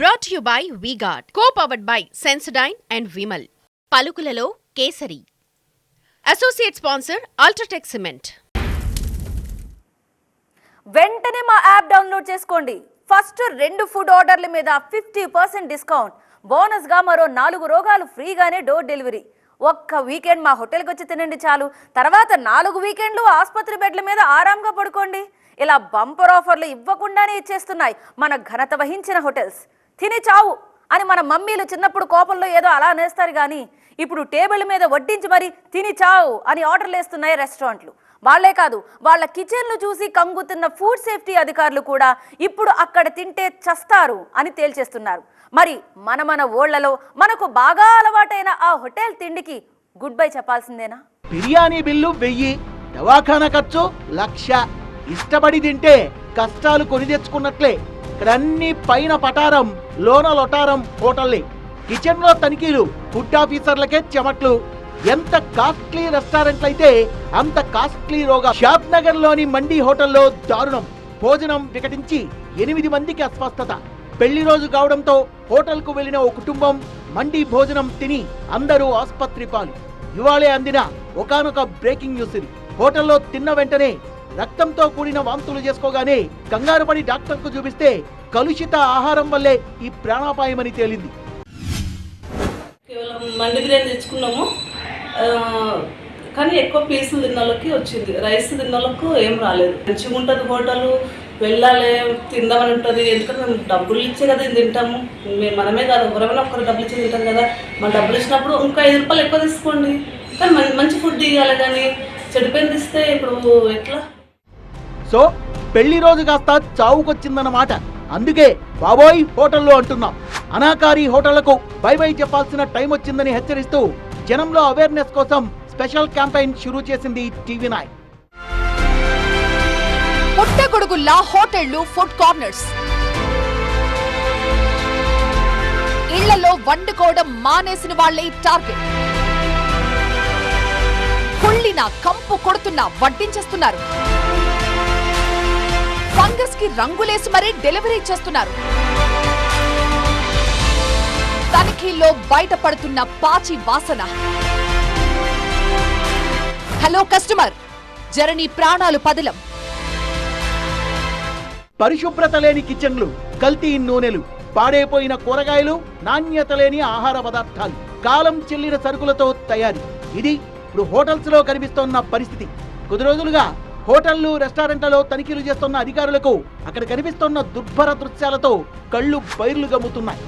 Brought you by V Guard co powered by Sensodyne and Vimal పలుకులలో Kesari. Associate sponsor UltraTech cement వెంటనే మా app download చేసుకోండి. First రెండు food ఆర్డర్ల మీద fifty percent discount. బోనస్గా మరో నాలుగు రోగాలు ఫ్రీగానే డోర్ డెలివరీ. ఒక్క వీకెండ్ మా హోటల్కి వచ్చి తినండి చాలు. తర్వాత నాలుగు వీకెండ్లు ఆసుపత్రి బెడ్ల మీద ఆరాంగా పడుకోండి. ఇలా బంపర్ ఆఫర్లు ఇవ్వకుండానే ఇచ్చేస్తున్నాయి మన ఘనత వహించిన హోటల్స్. తిని చావు అని మన మమ్మీలు చిన్నప్పుడు కోపంలో ఏదో అలా నేస్తారు కానీ ఇప్పుడు టేబుల్ మీద వడ్డించి మరి తిని చావు అని ఆర్డర్లు వేస్తున్నాయి రెస్టారెంట్లు. వాళ్ళే కాదు వాళ్ళ కిచెన్లు చూసి కంగుతున్న ఫుడ్ సేఫ్టీ అధికారులు కూడా ఇప్పుడు అక్కడ తింటే చస్తారు అని తేల్చేస్తున్నారు. మరి మన మన ఓళ్ళలో మనకు బాగా అలవాటైన ఆ హోటల్ తిండికి గుడ్ బై చెప్పాల్సిందేనా? బిర్యానీ బిల్లు వెయ్యి దవాఖానా ఖర్చు లక్ష. ఇష్టపడి తింటే కష్టాలు కొని తెచ్చుకున్నట్లే. ఇక్కడ అన్ని పైన పటారం. లోన లొటారం హోటల్ని. కిచెన్లో తనిఖీలు ఫుడ్ ఆఫీసర్లకే చెమట్లు. ఎంత కాస్ట్లీ రెస్టారెంట్లు అయితే అంత కాస్ట్లీ రోగా. షాప్ నగర్లోని మండి హోటల్లో దారుణం. భోజనం వికటించి ఎనిమిది మందికి అస్వస్థత. పెళ్ళి రోజు కావడంతో హోటల్కు వెళ్ళిన ఓ కుటుంబం మండి భోజనం తిని అందరూ ఆసుపత్రి పాలు. ఇవాళే అందిన ఒకానొక బ్రేకింగ్ న్యూస్ ఇది. హోటల్లో తిన్న వెంటనే రక్తంతో కూడిన వాంతులు చేసుకోగానే కంగారు పడి డాక్టర్కు చూపిస్తే కలుషిత ఆహారం వల్లే ఈ ప్రాణాపాయమని తేలింది. కేవలం మండి బిర్యానీ తెచ్చుకున్నాము కానీ ఎక్కువ పీసులు తిన్నాళ్ళకి వచ్చింది. రైస్ తిన్నాళ్ళకు ఏం రాలేదు. మంచిగా ఉంటుంది హోటల్ వెళ్ళాలి తిందామని ఉంటుంది. ఎందుకంటే మేము డబ్బులు ఇచ్చే కదా తింటాము. మేము మనమే కాదు ఎవరైనా ఒక్కరు డబ్బులు ఇచ్చి తింటాం కదా. మన డబ్బులు ఇచ్చినప్పుడు ఇంకా ఐదు రూపాయలు ఎక్కువ తీసుకోండి. కానీ మంచి ఫుడ్ ఇవ్వాలి కానీ చెడిపోయింది ఇస్తే ఇప్పుడు ఎట్లా? సో పెళ్ళి రోజు కాస్త చావుకొచ్చిందన్నమాట. అందుకే బాబోయ్ హోటల్లో అంటున్నాం. అనాకారి హోటళ్ళకు బై బై చెప్పాల్సిన టైం వచ్చిందని హెచ్చరిస్తూ జనంలో అవేర్నెస్ కోసం స్పెషల్ క్యాంపెయిన్ షురూ చేసింది టీవీ నైన్ పుట్టగొడుగుల్లా హోటళ్ళు ఫుడ్ కార్నర్స్. ఇళ్ళలో వండుకోవడం మానేసిన వాళ్ళే టార్గెట్. కుళ్ళిన కంపు కొడుతున్న వడ్డించేస్తున్నారు. ఫంగస్కి రంగులేసి మరీ డెలివరీ చేస్తున్నారు. తనిఖీల్లో బయటపడుతున్న పాచి వాసన. హలో కస్టమర్ జరనీ ప్రాణాలు పదిలం. పరిశుభ్రత లేని కిచెన్లు కల్తీ నూనెలు పాడైపోయిన కూరగాయలు నాణ్యత లేని ఆహార పదార్థాలు కాలం చెల్లిన సరుకులతో తయారీ. ఇది ఇప్పుడు హోటల్స్లో కనిపిస్తోన్న పరిస్థితి. కొద్ది రోజులుగా హోటళ్ళు రెస్టారెంట్లలో తనిఖీలు చేస్తున్న అధికారులకు అక్కడ కనిపిస్తున్న దుర్భర దృశ్యాలతో కళ్ళు బైర్లు గమ్ముతున్నాయి.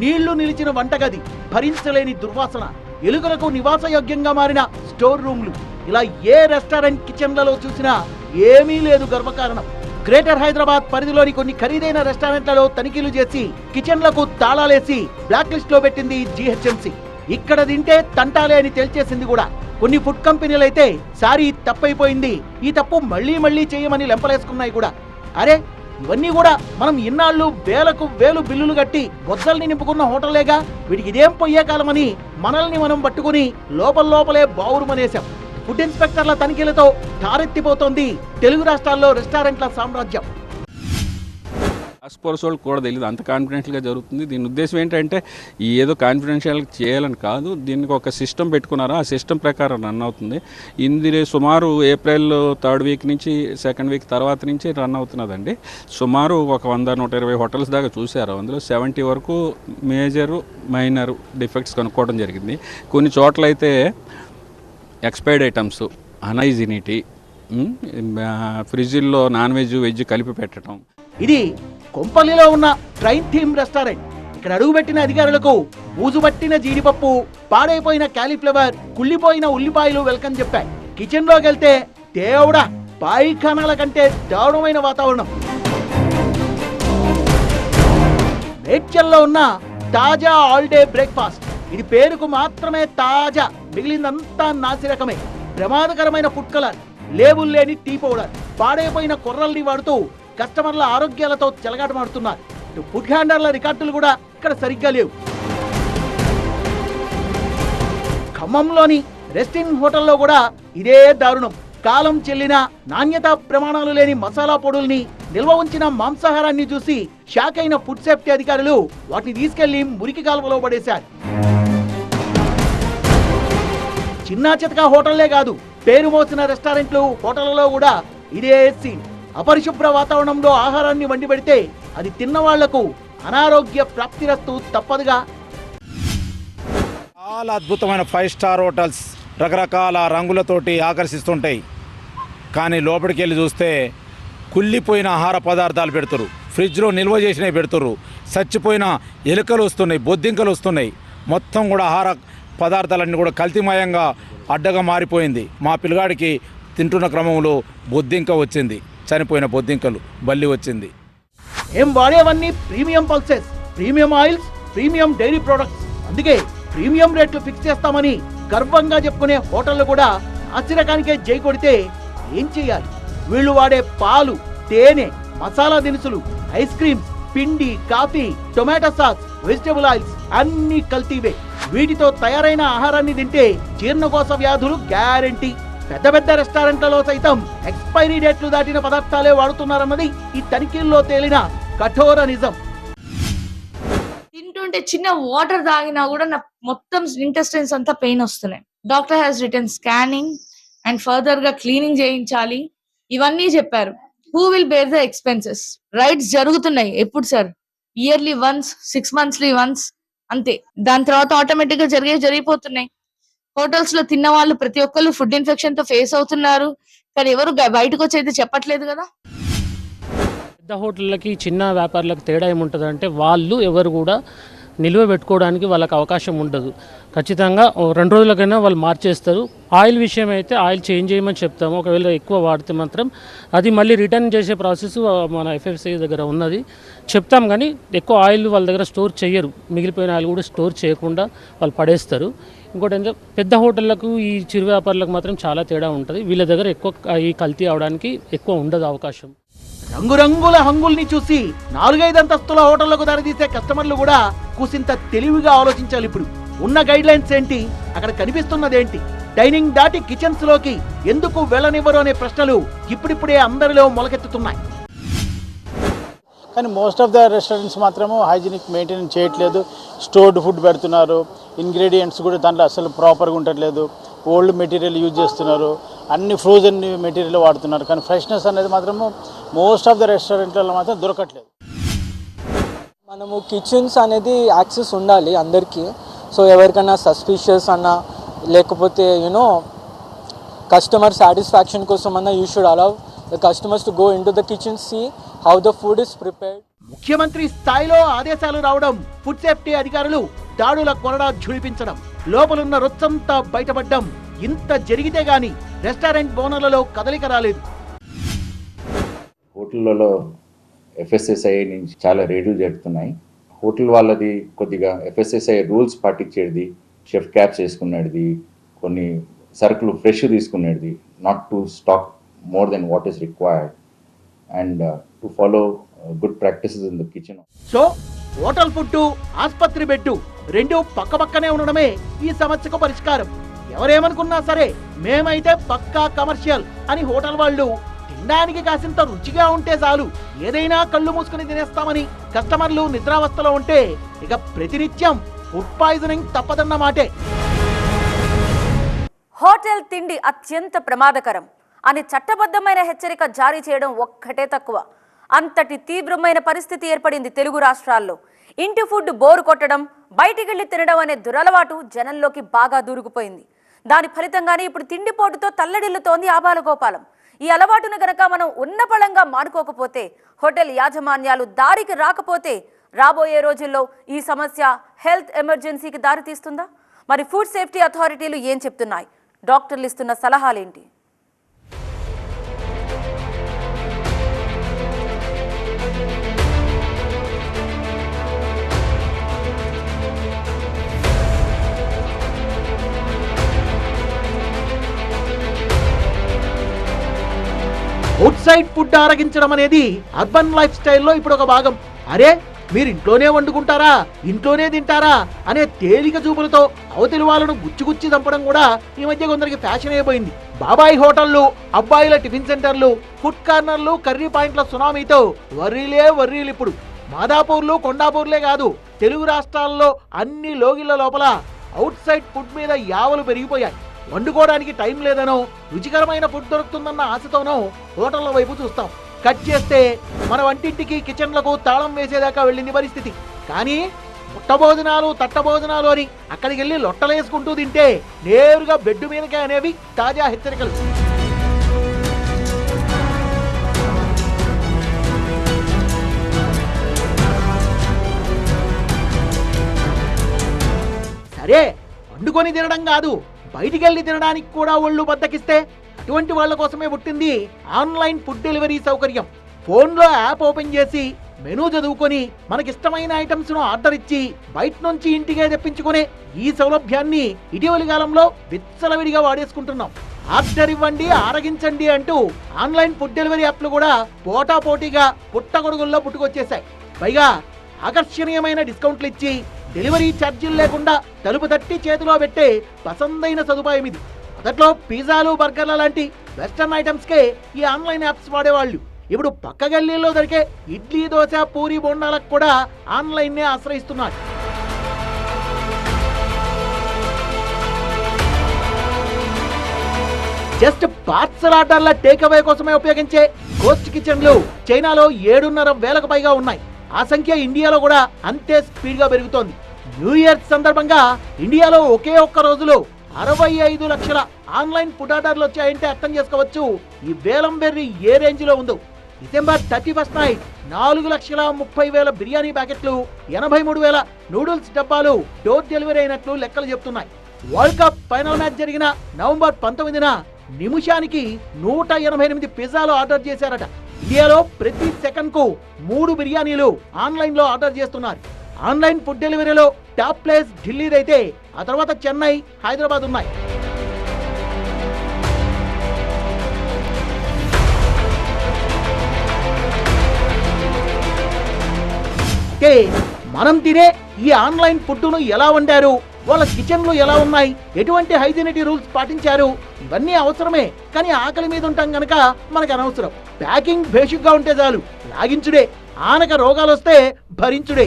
నీళ్ళు నిలిచిన వంటగది భరించలేని దుర్వాసన ఎలుకలకు నివాసయోగ్యంగా మారిన స్టోర్ రూమ్లు. ఇలా ఏ రెస్టారెంట్ కిచెన్లలో చూసినా ఏమీ లేదు గర్వకారణం. గ్రేటర్ హైదరాబాద్ పరిధిలోని కొన్ని ఖరీదైన రెస్టారెంట్లలో తనిఖీలు చేసి కిచెన్లకు తాళాలేసి బ్లాక్ లిస్ట్లో పెట్టింది జీహెచ్ఎంసీ. ఇక్కడ తింటే తంటాలే అని తేల్చేసింది కూడా. కొన్ని ఫుడ్ కంపెనీలు అయితే సారీ తప్పైపోయింది. ఈ తప్పు మళ్ళీ మళ్ళీ చేయమని లెంపలేసుకున్నాయి కూడా. అరే ఇవన్నీ కూడా మనం ఇన్నాళ్ళు వేలకు వేలు బిల్లులు కట్టి బొద్దల్ని నింపుకున్న హోటలేగా? వీటికి ఇదేం పొయ్యే కాలమని మనల్ని మనం పట్టుకుని లోపల లోపలే బావురుమనేశాం. ఫుడ్ ఇన్స్పెక్టర్ల తనిఖీలతో ఠారెత్తిపోతోంది తెలుగు రాష్ట్రాల్లో రెస్టారెంట్ల సామ్రాజ్యం. టాస్క్ ఫోర్స్ వాళ్ళు కూడా తెలియదు అంత కాన్ఫిడెన్షియల్గా జరుగుతుంది. దీని ఉద్దేశం ఏంటంటే ఏదో కాన్ఫిడెన్షియల్ చేయాలని కాదు దీనికి ఒక సిస్టమ్ పెట్టుకున్నారు? ఆ సిస్టమ్ ప్రకారం రన్ అవుతుంది. ఇందులో సుమారు ఏప్రిల్ థర్డ్ వీక్ నుంచి సెకండ్ వీక్ తర్వాత నుంచి రన్ అవుతున్నదండి. సుమారు ఒక వంద నూట ఇరవై హోటల్స్ దాకా చూశారు. అందులో సెవెంటీ వరకు మేజర్ మైనర్ డిఫెక్ట్స్ కనుక్కోవడం జరిగింది. కొన్ని చోట్ల అయితే ఎక్స్పైర్డ్ ఐటమ్స్ అనైజినిటీ ఫ్రిడ్జిల్లో నాన్ వెజ్ వెజ్ కలిపి పెట్టడం. ఇది కొంపల్లిలో ఉన్న ట్రైన్ థీమ్ రెస్టారెంట్. ఇక్కడ అడుగుపెట్టిన అధికారులకు ఊజుబట్టిన జీడిపప్పు పాడైపోయిన క్యాలీఫ్లవర్ కుళ్ళిపోయిన ఉల్లిపాయలు వెల్కమ్ చెప్పాయి కిచెన్లోకి వెళ్తే దేవుడా పాయిఖానాల కంటే దారుణమైన వాతావరణం. మేడ్చల్లో ఉన్న తాజా ఆల్ డే బ్రేక్ఫాస్ట్ ఇది పేరుకు మాత్రమే తాజా మిగిలిందంతా నాసిరకమే. ప్రమాదకరమైన ఫుడ్ కలర్ లేబుల్ లేని టీ పౌడర్ పాడైపోయిన కొర్రల్ని వాడుతూ కస్టమర్ల ఆరోగ్యాలతో చెలగాటమాడుతున్నారు. ఇటు ఫుడ్ హ్యాండర్ల రికార్డులు కూడా ఇక్కడ సరిగ్గా లేవు. ఖమ్మంలోని రెస్టిన్ హోటల్లో కూడా ఇదే దారుణం. కాలం చెల్లిన నాణ్యతా ప్రమాణాలు లేని మసాలా పొడుల్ని నిల్వ ఉంచిన మాంసాహారాన్ని చూసి షాక్ అయిన ఫుడ్ సేఫ్టీ అధికారులు వాటిని తీసుకెళ్ళి మురికి కాలువలో పడేశారు. చిన్నా చితకా హోటళ్ళే కాదు పేరు మోసిన రెస్టారెంట్లు హోటళ్ళలో కూడా ఇదే సీన్. అపరిశుభ్ర వాతావరణంలో ఆహారాన్ని వండి పెడితే అది తిన్న వాళ్ళకు అనారోగ్య ప్రాప్తిరస్తు తప్పదుగా. చాలా అద్భుతమైన ఫైవ్ స్టార్ హోటల్స్ రకరకాల రంగులతోటి ఆకర్షిస్తుంటాయి. కానీ లోపలికి వెళ్ళి చూస్తే కుళ్ళిపోయిన ఆహార పదార్థాలు పెడుతురు ఫ్రిడ్జ్లో నిల్వ చేసినవి పెడుతురు చచ్చిపోయిన ఎలుకలు వస్తున్నాయి బొద్దింకలు వస్తున్నాయి. మొత్తం కూడా ఆహార పదార్థాలన్నీ కూడా కల్తీమయంగా అడ్డగా మారిపోయింది. మా పిల్లగాడికి తింటున్న క్రమంలో బొద్దింక వచ్చింది. చనిపోయిన బొద్దింకలు. బల్లి వచ్చింది. ఏం వాడేవన్నీ premium pulses premium oils premium dairy products. అందుకే ప్రీమియం రేట్లు ఫిక్స్ చేస్తామని గర్వంగా చెప్పుకునే హోటళ్ళు కూడా ఆశ్చర్యకానికే జై కొడితే ఏం చేయాలి వీళ్ళు వాడే పాలు తేనె మసాలా దినుసులు ఐస్ క్రీమ్స్ పిండి coffee tomato sauce vegetable oils అన్ని కల్తీవే. వీటితో తయారైన ఆహారాన్ని తింటే జీర్ణకోశ వ్యాధులు గ్యారెంటీ. పెద్ద పెద్ద రెస్టారెంట్లలో సైతం ఎక్స్పైరీ డేట్లు దాటిన పదార్థాలే వాడుతున్నారన్నది ఈ తనిఖీల్లో తేలిన కఠోర నిజం. తింటుంటే చిన్న వాటర్ తాగినా కూడా నా మొత్తం ఇంటెస్టైన్స్ అంతా పెయిన్ వస్తున్నాయి. Doctor has return scanning and ఫర్దర్గా క్లీనింగ్ చేయించాలి. ఇవన్నీ చెప్పారు. Who will bear the expenses raids జరుగుతున్నాయి ఎప్పుడు sir? Yearly once six monthly once అంతే. దాని తర్వాత ఆటోమేటిక్గా జరిగే జరిగిపోతున్నాయి. హోటల్స్లో తిన్న వాళ్ళు ప్రతి ఒక్కళ్ళు ఫుడ్ ఇన్ఫెక్షన్తో ఫేస్ అవుతున్నారు. కానీ ఎవరు బయటకు వచ్చి అయితే చెప్పట్లేదు కదా. పెద్ద హోటళ్ళకి చిన్న వ్యాపారులకు తేడా ఏముంటుంది అంటే వాళ్ళు ఎవరు కూడా నిల్వ పెట్టుకోవడానికి వాళ్ళకి అవకాశం ఉండదు. ఖచ్చితంగా రెండు రోజులకైనా వాళ్ళు మార్చేస్తారు. ఆయిల్ విషయం అయితే ఆయిల్ చేంజ్ చేయమని చెప్తాము. ఒకవేళ ఎక్కువ వాడితే మాత్రం అది మళ్ళీ రిటర్న్ చేసే ప్రాసెస్ మన ఎఫ్ఎఫ్సి దగ్గర ఉన్నది. చెప్తాం కానీ ఎక్కువ ఆయిల్ వాళ్ళ దగ్గర స్టోర్ చేయరు మిగిలిపోయిన ఆయిల్ కూడా స్టోర్ చేయకుండా వాళ్ళు పడేస్తారు. ఇంకోటి ఏంటంటే పెద్ద హోటళ్ళకు ఈ చిరు వ్యాపారులకు మాత్రం చాలా తేడా ఉంటుంది. వీళ్ళ దగ్గర ఎక్కువ ఈ కల్తీ అవడానికి ఎక్కువ ఉండదు అవకాశం. రంగురంగుల హంగుల్ని చూసి నాలుగైదు అంతస్తుల హోటళ్ళకు దారితీసే కస్టమర్లు కూడా కూసింత తెలివిగా ఆలోచించాలి ఇప్పుడు. ఉన్న గైడ్ లైన్స్ ఏంటి? అక్కడ కనిపిస్తున్నదేంటి? డైనింగ్ దాటి కిచెన్స్లోకి ఎందుకు వెళ్ళనివ్వరు అనే ప్రశ్నలు ఇప్పుడిప్పుడే అందరిలో మొలకెత్తుతున్నాయి. కానీ మోస్ట్ ఆఫ్ ద రెస్టారెంట్స్ మాత్రము హైజీనిక్ మెయింటైన్ చేయట్లేదు. స్టోర్డ్ ఫుడ్ పెడుతున్నారు. ఇంగ్రీడియంట్స్ కూడా దాంట్లో అసలు ప్రాపర్గా ఉండట్లేదు. ఓల్డ్ మెటీరియల్ యూజ్ చేస్తున్నారు. అన్ని ఫ్రోజన్ మెటీరియల్ వాడుతున్నారు. కానీ ఫ్రెష్నెస్ అనేది మాత్రము మోస్ట్ ఆఫ్ ద రెస్టారెంట్లలో మాత్రం దొరకట్లేదు. మనము కిచెన్స్ అనేది యాక్సెస్ ఉండాలి అందరికీ. సో ఎవరికైనా సస్పిషియస్ అన్నా లేకపోతే యూనో కస్టమర్ సాటిస్ఫాక్షన్ కోసం అన్నా you should allow the customers to go into the kitchen see how the food is prepared ముఖ్యమంత్రి స్థాయిలో ఆదేశాలు రావడం ఫుడ్ సేఫ్టీ అధికారులు దాడుల కొరడా ఝుళిపించడం లోపలున్న రొచ్చంతా బయటపడ్డం ఇంత జరిగితే గాని రెస్టారెంట్ ఓనర్లలో కదలిక రాలేదు. హోటళ్ళలో ఎఫ్ఎస్ఎస్ఐ నుంచి చాలా రేట్లు జరుగుతున్నాయి. హోటల్ వాళ్ళది కొద్దిగా ఎఫ్ఎస్ఎస్ఐ రూల్స్ పాటించేది షెఫ్ క్యాప్స్ వేసుకునేది కొన్ని సరుకులు ఫ్రెష్ తీసుకునేది not to stock more than what is required and to follow good practices in the kitchen so hotel food ఆస్పత్రి బెడ్డు రెండు పక్క పక్కనే ఉండడమే ఈ సమస్యకు పరిష్కారం. ఎవరేమనుకున్నా సరే మేమైతే పక్కా కమర్షియల్ అని హోటల్ వాళ్ళు తినడానికి కాసింత రుచిగా ఉంటే చాలు. ఏదైనా కళ్ళు మూసుకుని తినేస్తామని కస్టమర్లు నిద్రావస్థలో ఉంటే ఇక ప్రతినిత్యం ఫుడ్ పాయిజనింగ్ తప్పదన్నమాటే హోటల్ తిండి అత్యంత ప్రమాదకరం. అని చట్టబద్ధమైన హెచ్చరిక జారీ చేయడం ఒక్కటే తక్కువ. అంతటి తీవ్రమైన పరిస్థితి ఏర్పడింది తెలుగు రాష్ట్రాల్లో. ఇంటి ఫుడ్ బోరు కొట్టడం బయటికెళ్ళి తినడం అనే దురలవాటు జనంలోకి బాగా దూరుకుపోయింది. దాని ఫలితంగానే ఇప్పుడు తిండిపోటుతో తల్లడిల్లుతోంది ఆబాల గోపాలం. ఈ అలవాటును గనక మనం ఉన్నపళంగా మానుకోకపోతే హోటల్ యాజమాన్యాలు దారికి రాకపోతే రాబోయే రోజుల్లో ఈ సమస్య హెల్త్ ఎమర్జెన్సీకి దారితీస్తుందా? మరి ఫుడ్ సేఫ్టీ అథారిటీలు ఏం చెప్తున్నాయి? డాక్టర్లు ఇస్తున్న సలహాలేంటి? సైడ్ ఫుడ్ ఆరగించడం అనేది అర్బన్ లైఫ్ స్టైల్లో ఇప్పుడు ఒక భాగం. అరే మీరు ఇంట్లోనే వండుకుంటారా? ఇంట్లోనే తింటారా? అనే తేలిక చూపులతో అవతలి వాళ్ళను గుచ్చిగుచ్చి చంపడం కూడా ఈ మధ్య కొందరికి ఫ్యాషన్ అయిపోయింది. బాబాయ్ హోటళ్ళు అబ్బాయిల టిఫిన్ సెంటర్లు ఫుడ్ కార్నర్లు కర్రీ పాయింట్ల సునామీతో వర్రీలే వర్రీలు ఇప్పుడు. మాదాపూర్లు కొండాపూర్లే కాదు తెలుగు రాష్ట్రాల్లో అన్ని లోగిళ్ళ లోపల అవుట్ సైడ్ ఫుడ్ మీద యావలు పెరిగిపోయాయి. వండుకోవడానికి టైం లేదనో రుచికరమైన ఫుడ్ దొరుకుతుందన్న ఆశతోనో హోటళ్ళ వైపు చూస్తాం. కట్ చేస్తే మన వంటింటికి కిచెన్లకు తాళం వేసేదాకా వెళ్ళింది పరిస్థితి. కానీ పుట్టభోజనాలు తట్ట భోజనాలు అని అక్కడికి వెళ్ళి లొట్టలేసుకుంటూ తింటే నేరుగా బెడ్ మీదకే అనేవి తాజా హెచ్చరికలు. సరే వండుకొని తినడం కాదు. బయటికి వెళ్ళి తినడానికి కూడా ఒళ్ళు బద్దకిస్తే అటువంటి వాళ్ళ కోసమే పుట్టింది ఆన్లైన్ ఫుడ్ డెలివరీ సౌకర్యం. ఫోన్లో యాప్ ఓపెన్ చేసి మెనూ చదువుకొని మనకిష్టమైన ఐటమ్స్ను ఆర్డర్ ఇచ్చి బయట నుంచి ఇంటికే తెప్పించుకునే ఈ సౌలభ్యాన్ని ఇటీవలి కాలంలో విచ్చలవిడిగా వాడేసుకుంటున్నాం. ఆర్డర్ ఇవ్వండి ఆరగించండి అంటూ ఆన్లైన్ ఫుడ్ డెలివరీ యాప్లు కూడా పోటా పోటీగా పుట్టగొడుగుల్లో పుట్టుకొచ్చేశాయి. పైగా ఆకర్షణీయమైన డిస్కౌంట్లు ఇచ్చి డెలివరీ ఛార్జీలు లేకుండా తలుపు తట్టి చేతిలో పెట్టే పసందైన సదుపాయం ఇది. మొదట్లో పిజ్జాలు బర్గర్ల లాంటి వెస్టర్న్ ఐటమ్స్కే ఈ ఆన్లైన్ యాప్స్ వాడేవాళ్ళు. ఇప్పుడు పక్క గల్లీల్లో దొరికే ఇడ్లీ దోశ పూరి బొండాలకు కూడా ఆన్లైన్నే ఆశ్రయిస్తున్నారు. జస్ట్ పార్సల్ ఆర్డర్ల టేక్ అవే కోసమే ఉపయోగించే గోస్ట్ కిచెన్లు చైనాలో ఏడున్నర వేలకు పైగా ఉన్నాయి. ఆ సంఖ్య ఇండియాలో కూడా అంతే స్పీడ్గా పెరుగుతోంది. న్యూ ఇయర్ సందర్భంగా ఇండియాలో ఒకే ఒక్క రోజులో అరవై ఐదు లక్షల ఆన్లైన్ ఫుడ్ వచ్చాయంటే అర్థం చేసుకోవచ్చు. ఈ వేలం బెర్రీ ఏ రేంజ్లో ఉందో. డిసెంబర్ థర్టీ ఫస్ట్ నైట్ నాలుగు లక్షల ముప్పై వేల బిర్యానీ ప్యాకెట్లు ఎనభై మూడు వేల నూడిల్స్ డబ్బాలు డోర్ డెలివరీ అయినట్లు లెక్కలు చెప్తున్నాయి. వరల్డ్ కప్ ఫైనల్ మ్యాచ్ జరిగిన నవంబర్ పంతొమ్మిదిన నిమిషానికి నూట ఎనభై ఎనిమిది పిజ్జాలు ఆర్డర్ చేశారట. ఇండియాలో ప్రతి సెకండ్కు మూడు బిర్యానీలు ఆన్లైన్లో ఆర్డర్ చేస్తున్నారు. ఆన్లైన్ ఫుడ్ డెలివరీలో టాప్ ప్లేస్ ఢిల్లీదైతే ఆ తర్వాత చెన్నై హైదరాబాద్ ఉన్నాయి. అయితే మనం తినే ఈ ఆన్లైన్ ఫుడ్ను ఎలా వండారు? వాళ్ళ కిచెన్లు ఎలా ఉన్నాయి? ఎటువంటి హైజీనిటీ రూల్స్ పాటించారు? ఇవన్నీ అవసరమే కానీ ఆకలి మీద ఉంటాం గనక మనకు అనవసరం. ప్యాకింగ్ బేసిక్గా ఉంటే చాలు. లాగించుడే ఆనక రోగాలు వస్తే భరించుడే.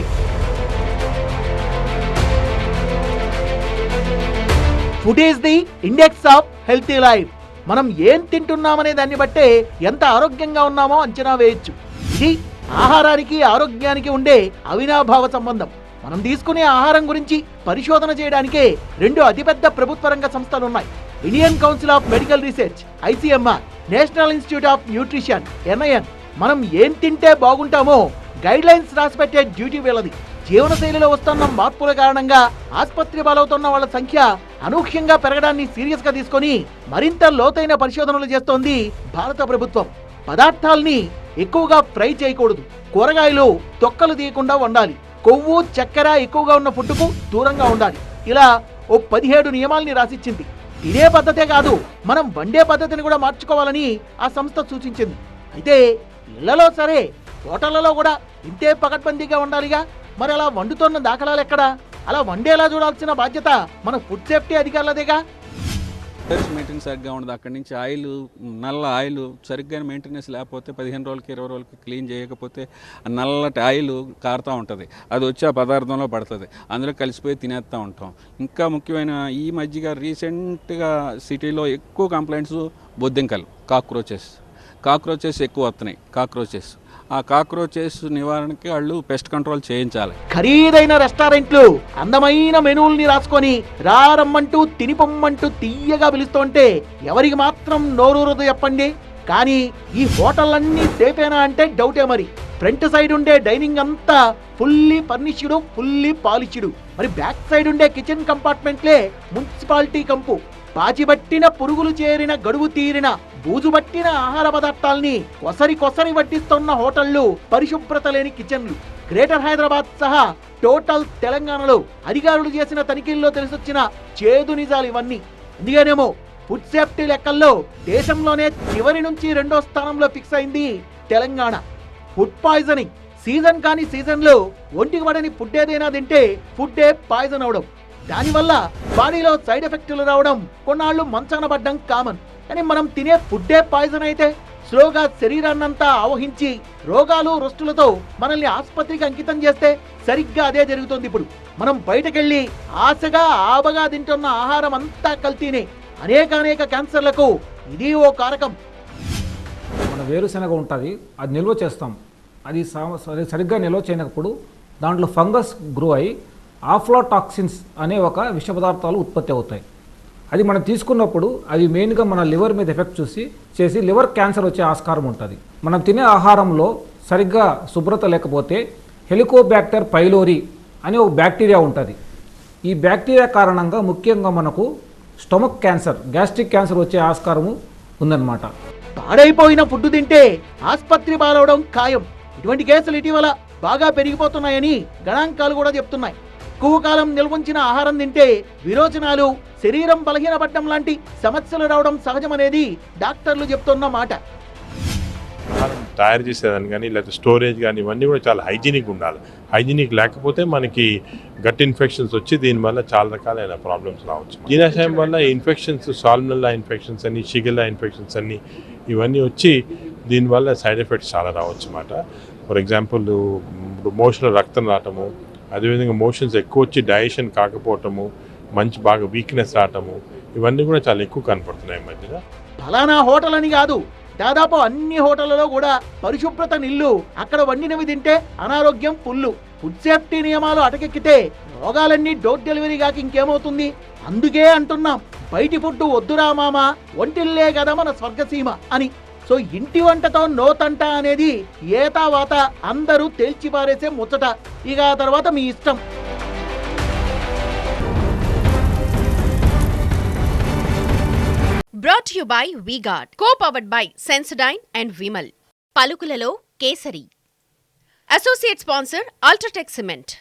Food is the index of healthy life మనం ఏం తింటున్నామనే దాన్ని బట్టే ఎంత ఆరోగ్యంగా ఉన్నామో అంచనా వేయొచ్చు. ఇది ఆహారానికి ఆరోగ్యానికి ఉండే అవినాభావ సంబంధం. మనం తీసుకునే ఆహారం గురించి పరిశోధన చేయడానికే రెండు అతిపెద్ద ప్రభుత్వ రంగ సంస్థలు ఉన్నాయి Indian council of medical research ICMR national institute of nutrition NIN. మనం ఏం తింటే బాగుంటామో గైడ్ లైన్స్ రాసిపెట్టే డ్యూటీ వీళ్ళది. జీవనశైలిలో వస్తున్న మార్పుల కారణంగా ఆసుపత్రి పాలవుతున్న వాళ్ళ సంఖ్య అనూహ్యంగా పెరగడాన్ని సీరియస్గా తీసుకొని మరింత లోతైన పరిశోధనలు చేస్తోంది భారత ప్రభుత్వం. పదార్థాల్ని ఎక్కువగా ఫ్రై చేయకూడదు. కూరగాయలు తొక్కలు తీయకుండా వండాలి. కొవ్వు చక్కెర ఎక్కువగా ఉన్న ఫుడ్కు దూరంగా ఉండాలి. ఇలా ఓ పదిహేడు నియమాల్ని రాసిచ్చింది. ఇదే పద్ధతే కాదు మనం వండే పద్ధతిని కూడా మార్చుకోవాలని ఆ సంస్థ సూచించింది. అయితే ఇళ్ళలో సరే హోటళ్ళలో కూడా ఇంతే పకడ్బందీగా ఉండాలిగా? మరి అలా వండుతున్న దాఖలాలు ఎక్కడా? అలా వండేలా చూడాల్సిన బాధ్యత మన ఫుడ్ సేఫ్టీ అధికారులదేగా? మెయింటెనెన్స్ సరిగ్గా ఉండదు. అక్కడి నుంచి ఆయిల్ నల్ల ఆయిల్ సరిగ్గా మెయింటెనెన్స్ లేకపోతే పదిహేను రోజులకి ఇరవై రోజులకి క్లీన్ చేయకపోతే నల్లటి ఆయిల్ కారుతూ ఉంటుంది. అది వచ్చి ఆ పదార్థంలో పడుతుంది. అందులో కలిసిపోయి తినేస్తూ ఉంటాం. ఇంకా ముఖ్యమైన ఈ మధ్యగా రీసెంట్గా సిటీలో ఎక్కువ కంప్లైంట్స్ బొద్దింకలు కాక్రోచెస్. కాక్రోచెస్ ఎక్కువ వస్తున్నాయి కాక్రోచెస్. ఆ కాక్రోచెస్ నివారణకి వాళ్ళు పెస్ట్ కంట్రోల్ చేయించాలి. ఖరీదైన రెస్టారెంట్లు అందమైన మెనూల్ని రాసుకొని రారమ్మంటూ తినిపమ్మంటూ తీయగా పిలుస్తుంటే ఎవరికి మాత్రం నోరూరదు చెప్పండి. కానీ ఈ హోటళ్ళన్నీ సేఫేనా అంటే డౌటే మరి. ఫ్రంట్ సైడ్ ఉండే డైనింగ్ అంతా ఫుల్లీ ఫర్నిష్డ్ ఫుల్లీ పాలిష్డ్ మరి బ్యాక్ సైడ్ ఉండే కిచెన్ కంపార్ట్మెంట్లే మున్సిపాలిటీ కంపు. పాచిబట్టిన పురుగులు చేరిన గడువు తీరిన బూజుబట్టిన ఆహార పదార్థాల్ని కొసరి కొసరి వడ్డిస్తున్న హోటళ్ళు పరిశుభ్రత లేని కిచెన్లు. గ్రేటర్ హైదరాబాద్ సహా టోటల్ తెలంగాణలో అధికారులు చేసిన తనిఖీల్లో తెలిసొచ్చిన చేదు నిజాలు ఇవన్నీ. అందుకేనేమో ఫుడ్ సేఫ్టీ లెక్కల్లో దేశంలోనే చివరి నుంచి రెండో స్థానంలో ఫిక్స్ అయింది తెలంగాణ. Food poisoning. సీజన్ కాని సీజన్లో ఒంటికి పడని ఫుడ్ ఏదైనా తింటే ఫుడ్డే పాయిజన్ అవడం. దానివల్ల బాడీలో సైడ్ ఎఫెక్టులు రావడం కొన్నాళ్ళు మంచాన పడ్డం కామన్. కానీ మనం తినే ఫుడ్డే పాయిజన్ అయితే స్లోగా శరీరాన్నంతా ఆవహించి రోగాలు రుష్టులతో మనల్ని ఆసుపత్రికి అంకితం చేస్తే సరిగ్గా అదే జరుగుతుంది ఇప్పుడు. మనం బయటకెళ్ళి ఆశగా ఆబగా తింటున్న ఆహారం అంతా కల్తీనే. అనేక అనేక క్యాన్సర్లకు ఇది ఓ కారకం. మన వేరుశనగ ఉంటుంది అది నిల్వ చేస్తాం. అది సరిగ్గా నిల్వ చేయనప్పుడు దాంట్లో ఫంగస్ గ్రో అయి ఆఫ్లోటాక్సిన్స్ అనే ఒక విష పదార్థాలు ఉత్పత్తి అవుతాయి. అది మనం తీసుకున్నప్పుడు అది మెయిన్గా మన లివర్ మీద ఎఫెక్ట్ చూసి చేసి లివర్ క్యాన్సర్ వచ్చే ఆస్కారం ఉంటుంది. మనం తినే ఆహారంలో సరిగ్గా శుభ్రత లేకపోతే హెలికోబ్యాక్టర్ పైలోరీ అనే ఒక బ్యాక్టీరియా ఉంటుంది. ఈ బ్యాక్టీరియా కారణంగా ముఖ్యంగా మనకు స్టొమక్ క్యాన్సర్ గ్యాస్ట్రిక్ క్యాన్సర్ వచ్చే ఆస్కారము ఉందన్నమాట. పాడైపోయిన ఫుడ్ తింటే ఆసుపత్రి పాలవడం ఖాయం. ఇటువంటి కేసులు ఇటీవల బాగా పెరిగిపోతున్నాయని గణాంకాలు కూడా చెప్తున్నాయి. ఎక్కువ కాలం నిల్వంచిన ఆహారం తింటే విరోచనాలు శరీరం బలహీనపడటం లాంటి సమస్యలు రావడం సహజమనేది డాక్టర్లు చెప్తున్న మాట. తయారు చేసేదాన్ని కానీ లేకపోతే స్టోరేజ్ కానీ ఇవన్నీ కూడా చాలా హైజీనిక్ ఉండాలి. హైజీనిక్ లేకపోతే మనకి గట్ ఇన్ఫెక్షన్స్ వచ్చి దీనివల్ల చాలా రకాలైన ప్రాబ్లమ్స్ రావచ్చు. జీర్ణాశయం వల్ల ఇన్ఫెక్షన్స్ సాల్మల్లా ఇన్ఫెక్షన్స్ అని షిగల్లా ఇన్ఫెక్షన్స్ అన్ని ఇవన్నీ వచ్చి దీనివల్ల సైడ్ ఎఫెక్ట్స్ చాలా రావచ్చు అన్నమాట. ఫర్ ఎగ్జాంపుల్ మోషన్లో రక్తం రావటము అదేవిధంగా మోషన్స్ ఎక్కువ వచ్చి డైజెషన్ కాకపోవటము మంచి బాగా వీక్నెస్ రావటము ఇవన్నీ కూడా చాలా ఎక్కువ కనపడుతున్నాయి ఈ మధ్యన. ఫలానా హోటల్ అని కాదు దాదాపు అన్ని హోటళ్ళలో కూడా పరిశుభ్రత నిల్లు అక్కడ వండినవి తింటే అనారోగ్యం ఫుల్లు. ఫుడ్ సేఫ్టీ నియమాలు అటకెక్కితే రోగాలన్నీ డోర్ డెలివరీ కాక ఇంకేమవుతుంది? అందుకే అంటున్నాం బయటి ఫుడ్ వద్దురా మామ ఒంటిల్లే కదా మన స్వర్గసీమ అని. సో ఇంటి వంటతో నోతంట అనేది ఏతా వాత అందరూ తేల్చి పారేసే ముచ్చట. ఇక ఆ తర్వాత మీ ఇష్టం. Brought you by V Guard co powered by Sensodyne and Vimal పలుకులలో Kesari. Associate sponsor UltraTech cement